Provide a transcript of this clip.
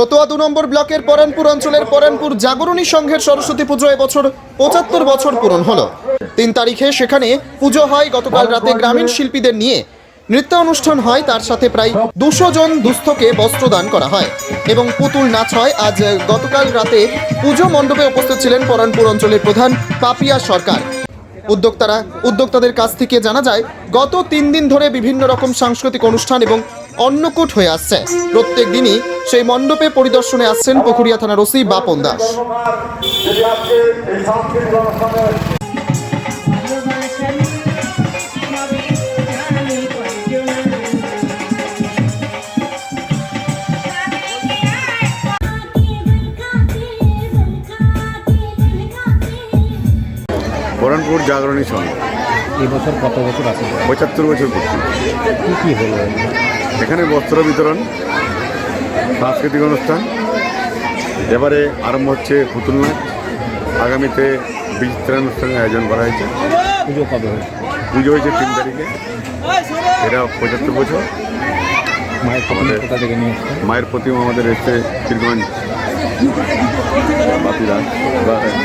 রতোয়া দু নম্বর ব্লকের পরানপুর অঞ্চলের পরানপুর জাগরণী সংঘের সরস্বতী পুজো এবছর পঁচাত্তর বছর পূরণ হলো। তিন তারিখে সেখানে পুজো হয় গতকাল রাতে গ্রামীণ শিল্পীদের নিয়ে। নৃত্য অনুষ্ঠান হয়, তার সাথে প্রায় দুশো জন দুস্থকে বস্ত্রদান করা হয় এবং পুতুল নাচ হয়। আজ গতকাল রাতে পুজো মণ্ডপে উপস্থিত ছিলেন পরানপুর অঞ্চলের প্রধান পাপিয়া সরকার। উদ্যোক্তারা, উদ্যোক্তাদের কাছ থেকে জানা যায়, গত তিন দিন ধরে বিভিন্ন রকম সাংস্কৃতিক অনুষ্ঠান এবং অন্নকূট হয়ে আসছে। প্রত্যেক দিনই সেই মণ্ডপে পরিদর্শনে আসছেন পুকুরিয়া থানার ওসি বাপন দাস। যদি আজকে এই সাংস্কৃতিক বরণপুর জাগরণী সংঘ এবছর কত বছর আছে? পঁচাত্তর বছর কি হলো? এখানে বস্ত্র বিতরণ সাংস্কৃতিক অনুষ্ঠান। এবারে আরম্ভ হচ্ছে পুতুল নাচ আগামীতে বিচিত্রানুষ্ঠানের আয়োজন করা হয়েছে। পুজো কবে হয়েছে পুজো হয়েছে তিন তারিখে। এটা পঁচাত্তর বছর। মায়ের আমাদের- মায়ের প্রতিমা আমাদের এসছে চিরগঞ্জ বাপি দাস বা-